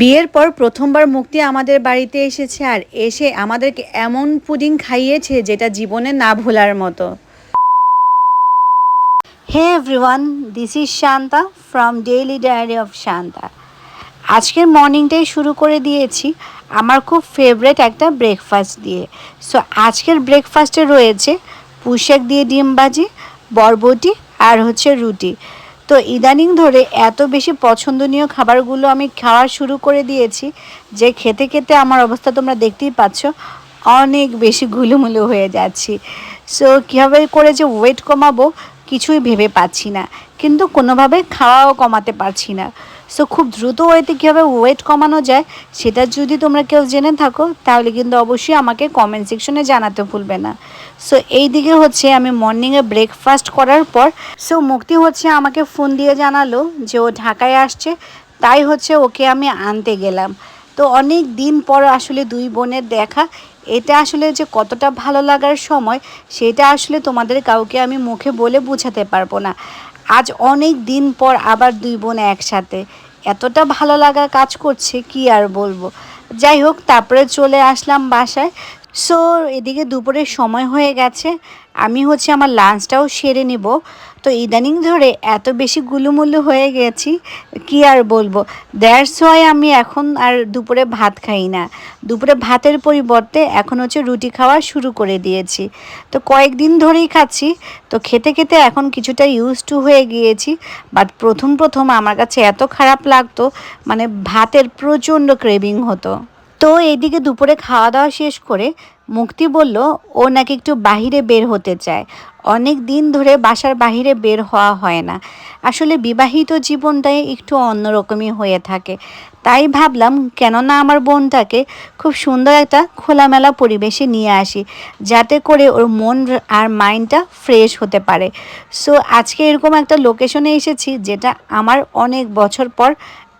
বিয়ের পর প্রথমবার মুক্তি আমাদের বাড়িতে এসেছে আর এসে আমাদেরকে এমন পুডিং খাইয়েছে যেটা জীবনে না ভোলার মতো। Hey everyone this is Shanta from daily diary of Shanta আজকের মর্নিংটাই শুরু করে দিয়েছি। আমার খুব ফেভারেট একটা ব্রেকফাস্ট দিয়ে। সো আজকের ব্রেকফাস্টে রয়েছে পুষাক দিয়ে ডিম ভাজি, বরবটি আর হচ্ছে রুটি। তো ইদানিং ধরে এত বেশি পছন্দনীয় খাবারগুলো আমি খাওয়া শুরু করে দিয়েছি, যে খেতে খেতে আমার অবস্থা তোমরা দেখতেই পাচ্ছ, অনেক বেশি ঘুলুমুলু হয়ে যাচ্ছি। সো কীভাবে করে যে ওয়েট কমাবো কিছুই ভেবে পাচ্ছি না, কিন্তু কোনোভাবে খাওয়াও কমাতে পারছি না। সো খুব দ্রুত ওয়েতে কীভাবে ওয়েট কমানো যায়, সেটা যদি তোমরা কেউ জেনে থাকো, তাহলে কিন্তু অবশ্যই আমাকে কমেন্ট সেকশনে জানাতে ভুলবে না। সো এই দিকে হচ্ছে আমি মর্নিংয়ে ব্রেকফাস্ট করার পর সো মুক্তি হচ্ছে আমাকে ফোন দিয়ে জানালো যে ও ঢাকায় আসছে, তাই হচ্ছে ওকে আমি আনতে গেলাম। তো অনেক দিন পর আসলে দুই বোনের দেখা এটা আসলে যে কতটা ভালো লাগার সময়, সেটা আসলে তোমাদের কাউকে আমি মুখে বলে বোঝাতে পারব না। আজ অনেক দিন পর আবার দুই বোন একসাথে। এতটা ভালো লাগা কাজ করছে, কি আর বলব? যাই হোক, তারপরে চলে আসলাম বাসায়। সো এদিকে দুপুরের সময় হয়ে গেছে। আমি হচ্ছে আমার লাঞ্চটাও সেরে নেব। তো ইদানিং ধরে এত বেশি গুলুমুলু হয়ে গেছি, কি আর বলব? দ্যাটস ওয়াই আমি এখন আর দুপুরে ভাত খাই না। দুপুরে ভাতের পরিবর্তে এখন হচ্ছে রুটি খাওয়া শুরু করে দিয়েছি। তো কয়েকদিন ধরেই খাচ্ছি। তো খেতে খেতে এখন কিছুটা ইউজ টু হয়ে গিয়েছি। বাট প্রথম প্রথম আমার কাছে এত খারাপ লাগতো মানে ভাতের প্রচণ্ড ক্রেভিং হতো। তো এইদিকে দুপুরে খাওয়া দাওয়া শেষ করে মুক্তি বলল, ও নাকি একটু বাহিরে বের হতে চায়। অনেক দিন ধরে বাসার বাহিরে বের হওয়া হয় না। আসলে বিবাহিত জীবনটাই একটু অন্যরকমই হয়ে থাকে। তাই ভাবলাম, কেননা আমার বোনটাকে খুব সুন্দর একটা খোলামেলা পরিবেশে নিয়ে আসি, যাতে করে ওর মন আর মাইন্ডটা ফ্রেশ হতে পারে। সো, আজকে এরকম একটা লোকেশনে এসেছি, যেটা আমার অনেক বছর পর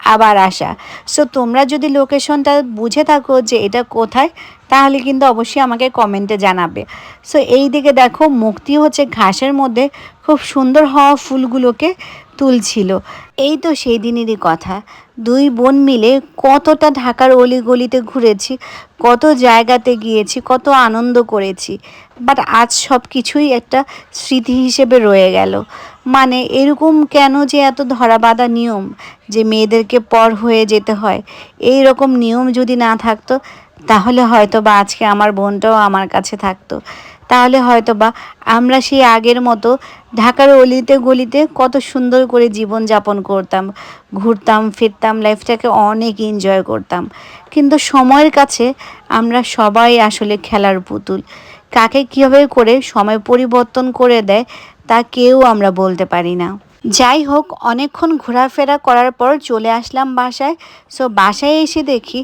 আবার আসা। সো তোমরা যদি লোকেশনটা বুঝে থাকো যে এটা কোথায়, তাহলে কিন্তু অবশ্যই আমাকে কমেন্টে জানাবে। সো এই দিকে দেখো, মুক্তি হচ্ছে ঘাসের মধ্যে। খুব সুন্দর হওয়া ফুলগুলোকে তুলছিল। এই তো সেই দিনেরই কথা। দুই বোন মিলে কতটা ঢাকার অলিগলিতে ঘুরেছি, কত জায়গাতে গিয়েছি, কত আনন্দ করেছি। বাট আজ সব কিছুই একটা স্মৃতি হিসেবে রয়ে গেল। মানে এরকম কেন যে এত ধরাবাঁধা নিয়ম যে মেয়েদেরকে পর হয়ে যেতে হয়? এই রকম নিয়ম যদি না থাকতো, তাহলে হয়তো বা আজকে আমার বোনটাও আমার কাছে থাকতো। তাহলে হয়তো বা আমরা সেই আগের মতো ঢাকার অলিতে গলিতে কত সুন্দর করে জীবন যাপন করতাম। ঘুরতাম, ফিরতাম লাইফটাকে অনেক এনজয় করতাম। কিন্তু সময়ের কাছে আমরা সবাই আসলে খেলার পুতুল। কাকে কীভাবে করে সময় পরিবর্তন করে দেয় তা কেউ আমরা বলতে পারি না। যাই হোক, অনেকক্ষণ ঘোরাফেরা করার পর চলে আসলাম বাসায়। সো বাসায় এসে দেখি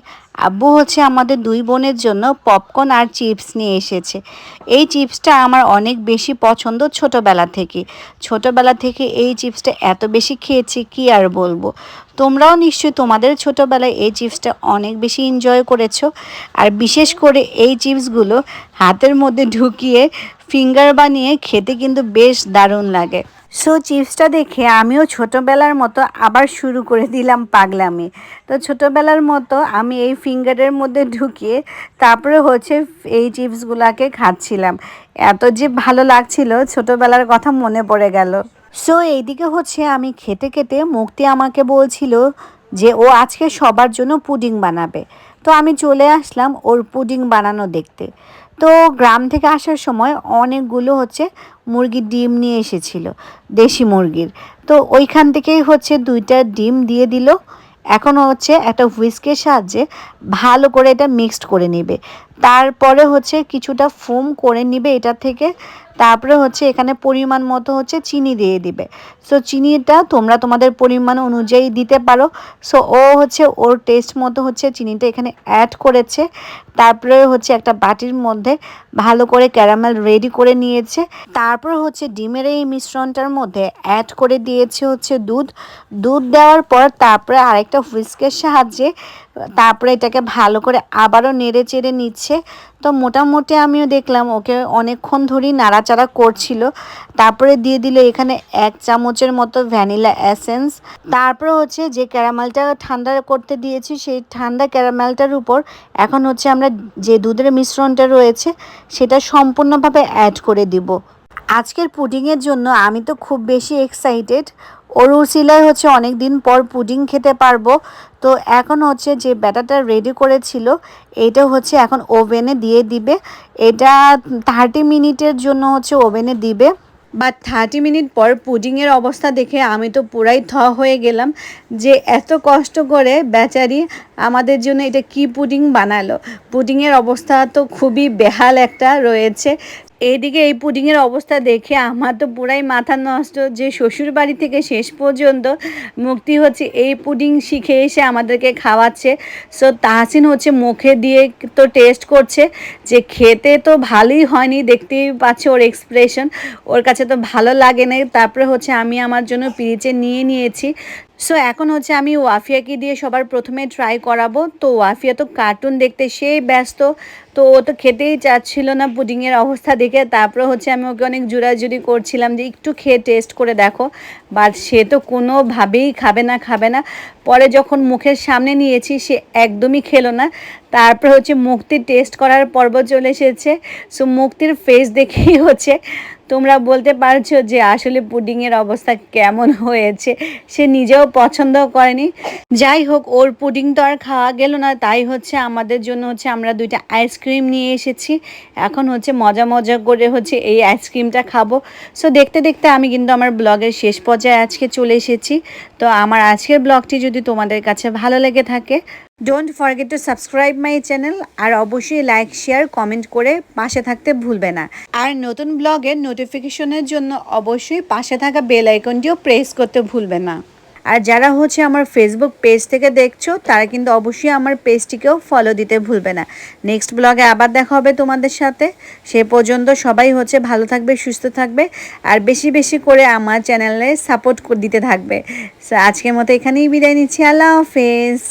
আব্বু হচ্ছে আমাদের দুই বোনের জন্য পপকর্ন আর চিপস নিয়ে এসেছে। এই চিপসটা আমার অনেক বেশি পছন্দ ছোটোবেলা থেকে। ছোটোবেলা থেকে এই চিপসটা এত বেশি খেয়েছি, কি আর বলব? তোমরাও নিশ্চয়ই তোমাদের ছোটোবেলায় এই চিপসটা অনেক বেশি এনজয় করেছ। আর বিশেষ করে এই চিপসগুলো হাতের মধ্যে ঢুকিয়ে ফিঙ্গার বানিয়ে খেতে কিন্তু বেশ দারুণ লাগে। সো চিপসটা দেখে আমিও ছোটোবেলার মতো আবার শুরু করে দিলাম পাগলামি। তো ছোটোবেলার মতো আমি এই ফিঙ্গারের মধ্যে ঢুকিয়ে তারপরে হচ্ছে এই চিপসগুলোকে খাচ্ছিলাম। এত যে ভালো লাগছিল ছোটোবেলার কথা মনে পড়ে গেল। সো এইদিকে হচ্ছে আমি খেতে খেতে মুক্তি আমাকে বলছিল যে ও আজকে সবার জন্য পুডিং বানাবে। তো আমি চলে আসলাম ওর পুডিং বানানো দেখতে। তো গ্রাম থেকে আসার সময় অনেকগুলো হচ্ছে মুরগির ডিম নিয়ে এসেছিল, দেশি মুরগির। তো ওইখান থেকেই হচ্ছে দুইটা ডিম দিয়ে দিল। এখন হচ্ছে একটা হুইস্কের সাহায্যে ভালো করে এটা মিক্সড করে নেবে। তারপরে হচ্ছে কিছুটা ফোম করে নিবে এটা থেকে। তারপরে হচ্ছে এখানে পরিমাণ মতো হচ্ছে চিনি দিয়ে দিবে। সো চিনিটা তোমরা তোমাদের পরিমাণ অনুযায়ী দিতে পারো। সো ও হচ্ছে ওর টেস্ট মতো হচ্ছে চিনিটা এখানে অ্যাড করেছে। তারপরে হচ্ছে একটা বাটির মধ্যে ভালো করে ক্যারামেল রেডি করে নিয়েছে। তারপর হচ্ছে ডিমের এই মিশ্রণটার মধ্যে অ্যাড করে দিয়েছে হচ্ছে দুধ। দুধ দেওয়ার পর তারপরে আরেকটা হুইস্কের সাহায্যে তারপরে এটাকে ভালো করে আবারও নেড়ে চেড়ে নিচ্ছে। তো মোটামুটি আমিও দেখলাম ওকে অনেকক্ষণ ধরেই নাড়াচাড়া করছিল। তারপরে দিয়ে দিল এখানে এক চামচের মতো ভ্যানিলা এসেন্স। তারপরে হচ্ছে যে ক্যারামেলটা ঠান্ডা করতে দিয়েছি, সেই ঠান্ডা ক্যারামেলটার উপর এখন হচ্ছে আমরা যে দুধের মিশ্রণটা রয়েছে, সেটা সম্পূর্ণভাবে অ্যাড করে দিব। আজকের পুডিংয়ের জন্য আমি তো খুব বেশি এক্সাইটেড অরুশিলায় হচ্ছে অনেক দিন পর পুডিং খেতে পারব। তো এখন হচ্ছে যে ব্যাটারটা রেডি করেছিল এটা হচ্ছে এখন ওভেনে দিয়ে দিবে। এটা থার্টি মিনিটের জন্য হচ্ছে ওভেনে দিবে। বা থার্টি মিনিট পর পুডিংয়ের অবস্থা দেখে আমি তো পুরাই থ হয়ে গেলাম যে এত কষ্ট করে বেচারি আমাদের জন্য এটা কি পুডিং বানালো। পুডিংয়ের অবস্থা তো খুবই বেহাল একটা রয়েছে। এইদিকে এই পুডিংয়ের অবস্থা দেখে আমার তো পুরাই মাথা নষ্ট যে শ্বশুর বাড়ি থেকে শেষ পর্যন্ত মুক্তি হচ্ছে এই পুডিং শিখে এসে আমাদেরকে খাওয়াচ্ছে। সো তাহসিন হচ্ছে মুখে দিয়ে তো টেস্ট করছে যে খেতে তো ভালোই হয়নি, দেখতেই পাচ্ছে ওর এক্সপ্রেশন ওর কাছে তো ভালো লাগে না তারপরে হচ্ছে আমি আমার জন্য পিরিচে নিয়ে নিয়েছি। সো এখন হচ্ছে আমি ওয়াফিয়াকে দিয়ে সবার প্রথমে ট্রাই করাবো। তো ওয়াফিয়া তো কার্টুন দেখতে সেই ব্যস্ত। তো ও তো খেতেই চাচ্ছিল না পুডিংয়ের অবস্থা দেখে। তারপরে হচ্ছে আমি ওকে অনেক জোরাজুরি করছিলাম যে একটু খেয়ে টেস্ট করে দেখো। বাট সে তো কোনোভাবেই খাবে না খাবে না। পরে যখন মুখের সামনে নিয়েছি, সে একদমই খেলো না। তারপরে হচ্ছে মুক্তির টেস্ট করার পর্ব চলে এসেছে। সো মুক্তির ফেস দেখেই হচ্ছে তোমরা বলতে পারছ যে আসলে পুডিংয়ের অবস্থা কেমন হয়েছে। সে নিজেও পছন্দ করেনি। যাই হোক, ওর পুডিং তো আর খাওয়া গেল না। তাই হচ্ছে আমাদের জন্য হচ্ছে আমরা দুইটা আইসক্রিম নিয়ে এসেছি। এখন হচ্ছে মজা মজা করে হচ্ছে এই আইসক্রিমটা খাব। সো দেখতে দেখতে আমি কিন্তু আমার ব্লগের শেষ পর্যায়ে আজকে চলে এসেছি। তো আমার আজকের ব্লগটি যদি তোমাদের কাছে ভালো লেগে থাকে don't forget to subscribe my channel আর অবশ্যই লাইক শেয়ার কমেন্ট করে পাশে থাকতে ভুলবে না। আর নতুন ব্লগের নোটিফিকেশনের জন্য অবশ্যই পাশে থাকা বেল আইকনটিও প্রেস করতে ভুলবে না। আর যারা হচ্ছে আমার ফেসবুক পেজ থেকে দেখছ, তারা কিন্তু অবশ্যই আমার পেজটিকেও ফলো দিতে ভুলবে না। নেক্সট ব্লগে আবার দেখা হবে তোমাদের সাথে। সে পর্যন্ত সবাই হচ্ছে ভালো থাকবে, সুস্থ থাকবে, আর বেশি বেশি করে আমার চ্যানেলে সাপোর্ট দিতে থাকবে। আজকের মতো এখানেই বিদায় নিচ্ছি। আল্লাহ হাফেজ।